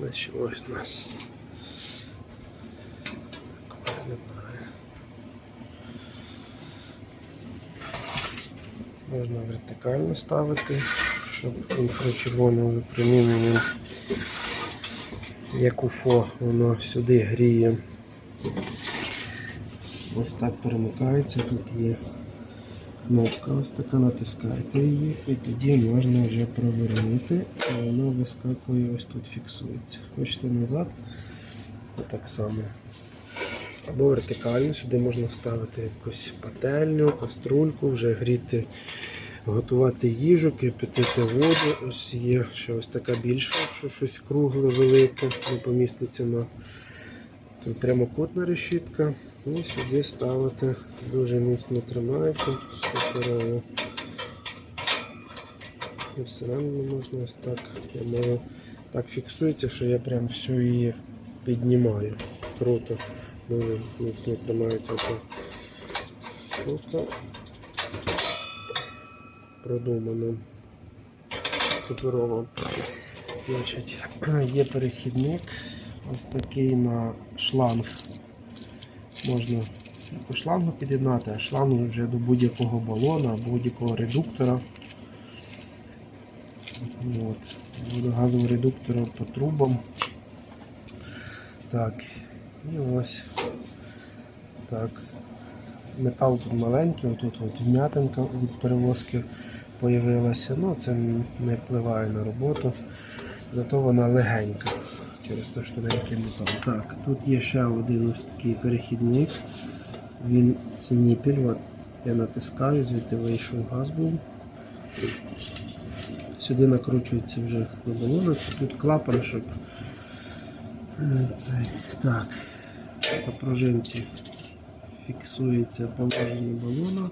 Значить, ось у нас. Виглядає. Можна вертикально ставити, щоб інфрачервоним випроміненням, як уфо, воно сюди гріє. Ось так перемикається, тут є кнопка, ось така натискаєте її і тоді можна вже провернути, і воно вискакує ось тут фіксується. Хочете назад, то так само. Або вертикально, сюди можна вставити якусь пательню, каструльку, вже гріти, готувати їжу, кипятити воду. Ось є ще ось така більша, якщо щось кругле, велике, не поміститься на тут прямокутна решітка. І сюди ставити дуже міцно тримається, суперово. І всередину можна ось так. Я можу так фіксується, що я прям всю її піднімаю. Круто. Дуже міцно тримається ця штука. Продумано. Суперово. Значить, є перехідник. Ось такий на шланг. Можна по шлангу під'єднати, а шланг вже до будь-якого балона, будь-якого редуктора. От. Водогазового редуктора по трубам. Так, і ось так. Метал тут маленький, отут от вм'ятинка від перевозки появилася. Ну, це не впливає на роботу, зато вона легенька через те, що тоненький метал. Так, тут є ще один ось такий перехідник. Він це ніпіль, от я натискаю, звідти вийшов газ був. Сюди накручується вже на балонах. Тут клапан, щоб е, цей, так, на пружинці фіксується положення балона.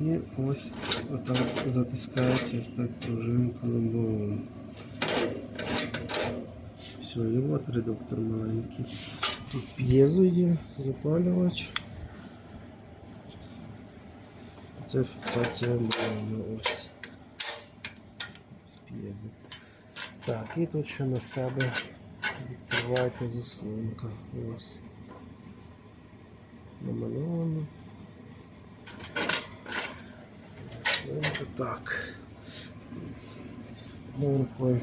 І ось отак затискається ось так пружинка на балон. Все, і от редуктор маленький. Тут п'єзо є, запалювач. Це фіксація балону. Ось. П'єзо. Так, і тут ще на себе відкриваєте заслонка. Ось. Намальовано. Заслонка. Так.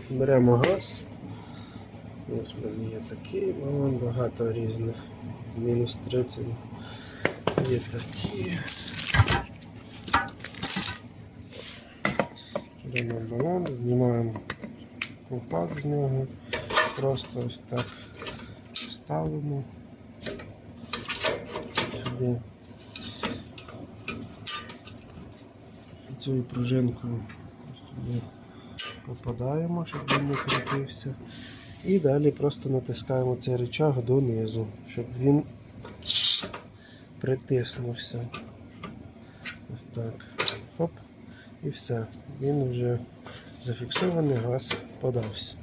Беремо газ. Ось в мене є такий балон, багато різних. Мінус 30. Є такі. Беремо балон, знімаємо ковпак з нього. Просто ось так ставимо сюди. Цією пружинкою ось туди попадаємо, щоб він не крутився. І далі просто натискаємо цей рычаг донизу, щоб він притиснувся. Ось так. Хоп. І все. Він вже зафіксований, газ подався.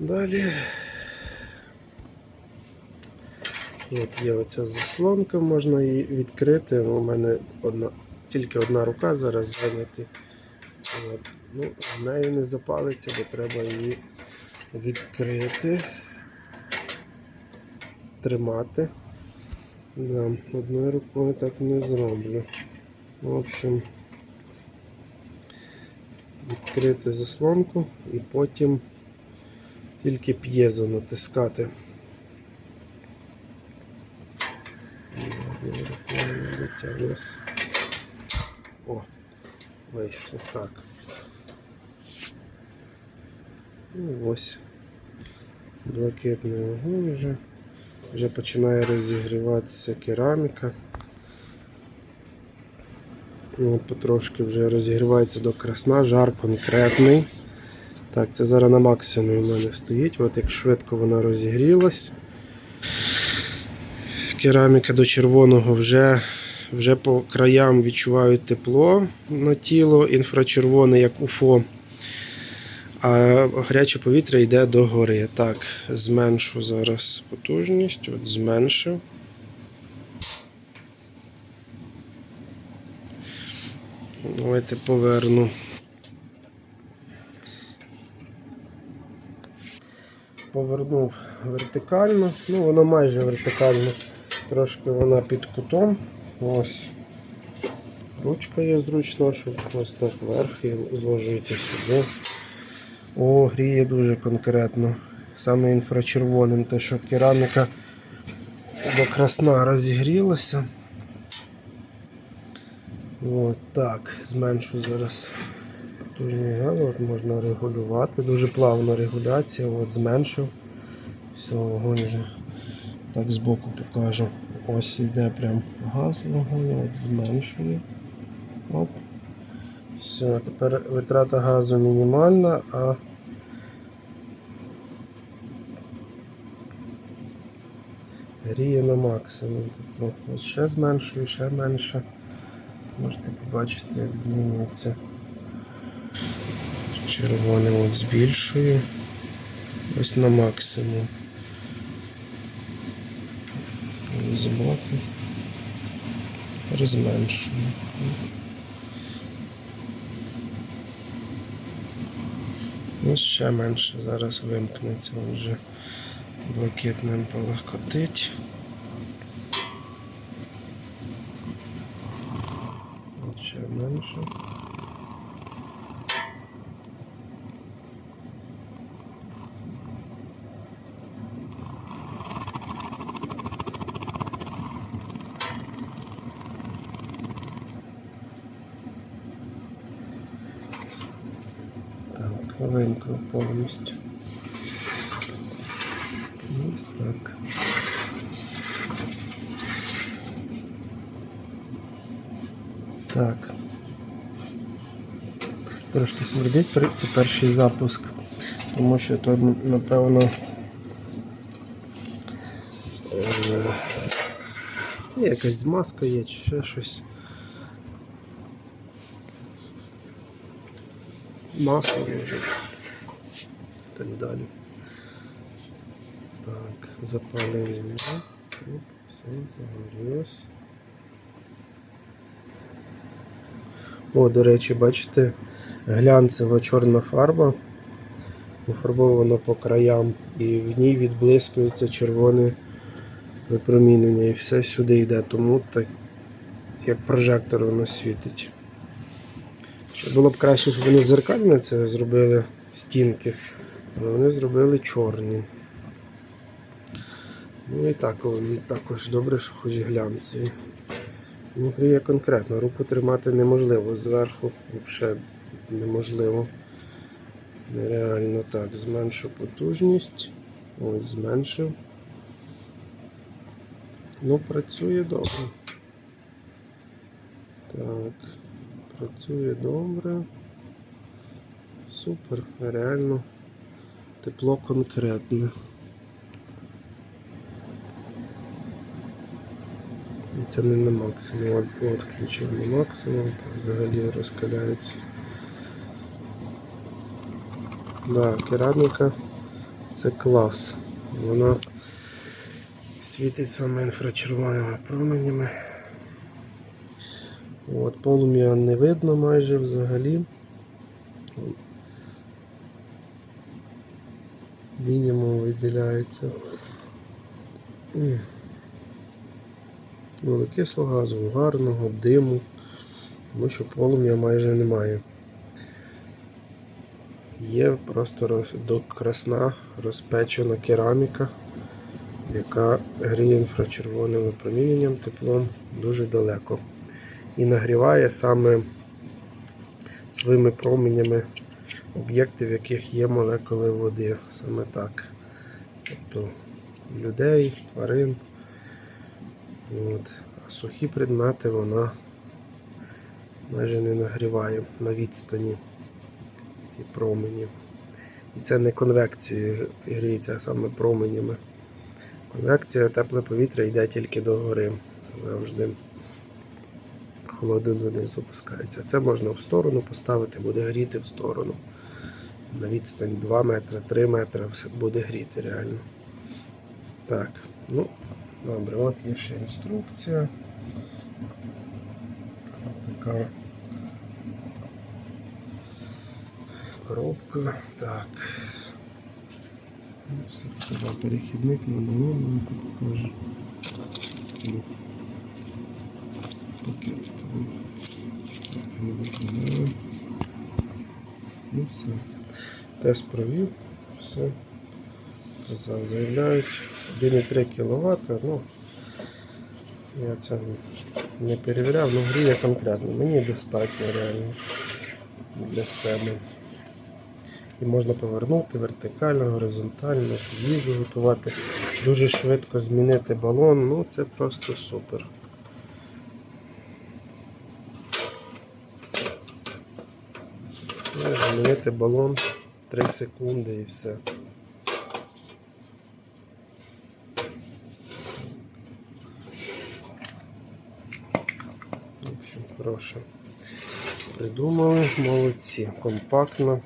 Далі От є оця заслонка, можна її відкрити. У мене одна, тільки одна рука зараз зайняти. От. Ну, з нею не запалиться, бо треба її відкрити, тримати. Да, одною рукою так не зроблю. В общем, відкрити заслонку і потім тільки п'єзо натискати. О, вийшло так. Ну, ось блакитний вогонь вже. Вже починає розігріватися кераміка. Ну, потрошки вже розігрівається до красна, жар конкретний. Так, це зараз на максимумі в мене стоїть. От як швидко вона розігрілась. Кераміка до червоного вже вже по краям відчувають тепло на тіло, інфрачервоне, як УФО. А гаряче повітря йде до гори. Так, зменшу зараз потужність. От зменшив. Давайте поверну. повернув вертикально. Ну, воно майже вертикально. Трошки вона під кутом. Ось. Ручка є зручна, щоб ось так вверх і зложується сюди. О, гріє дуже конкретно. Саме інфрачервоним, те, що кераміка до красна розігрілася. От так, зменшу зараз потужний газ, от можна регулювати. Дуже плавна регуляція, от зменшив. Все, вогонь вже так збоку покажу. Ось йде прям газ вогонь, от зменшую. Оп. Все, тепер витрата газу мінімальна, а гріє на максимум. Тобто, ось ще зменшую, ще менше. Можете побачити, як змінюється. Червоним от збільшую. Ось на максимум. Збоку. Розменшую. Ось ще менше зараз вимкнеться вже блакитним полегкотить. От ще менше. Вимкнув повністю. Ось так. Так. Трошки смердить, це перший запуск, тому що то, напевно, е, якась змазка є чи ще щось. Масло може. Так далі. Так. Оп, Все, загорілось. О, до речі, бачите, глянцева чорна фарба пофарбована по краям і в ній відблискується червоне випромінення і все сюди йде, тому так як прожектор воно світить. Було б краще, щоб вони зеркальне це зробили стінки, але вони зробили чорні. Ну і так, вони також добре, що хоч глянцеві. Ну, гріє конкретно, руку тримати неможливо, зверху взагалі неможливо. Нереально так, зменшу потужність. Ось зменшив. Ну, працює добре. Так, працює добре. Супер, реально тепло конкретне. І Це не на максимум. От, включив на максимум, взагалі розкаляється. Да, кераміка це клас. Вона світить саме інфрачервоними променями. От, полум'я не видно майже взагалі. Мінімум виділяється. М. Вуглекислого газу, гарного, диму, тому що полум'я майже немає. Є просто роз- до розпечена кераміка, яка гріє інфрачервоним випроміненням теплом дуже далеко. І нагріває саме своїми променями об'єкти, в яких є молекули води. Саме так. Тобто людей, тварин. От. А сухі предмети вона майже не нагріває на відстані ці промені. І це не конвекцією гріється, а саме променями. Конвекція тепле повітря йде тільки до гори. Завжди холодно донизу опускається. Це можна в сторону поставити, буде гріти в сторону. На відстань 2 метри, 3 метри все буде гріти реально. Так, ну, добре, от є ще інструкція. Така коробка. Так. Ну, Все, сказав перехідник на балон, тут покаже. Ну, ну. Ну все. Тест провів, все. Заявляють 1,3 кВт, ну я це не перевіряв, але гріє конкретно. Мені достатньо реально для себе. І можна повернути вертикально, горизонтально, їжу готувати. Дуже швидко змінити балон, ну це просто супер. Змінити балон 3 секунди і все. В общем, хороше. Придумали, молодці, компактно.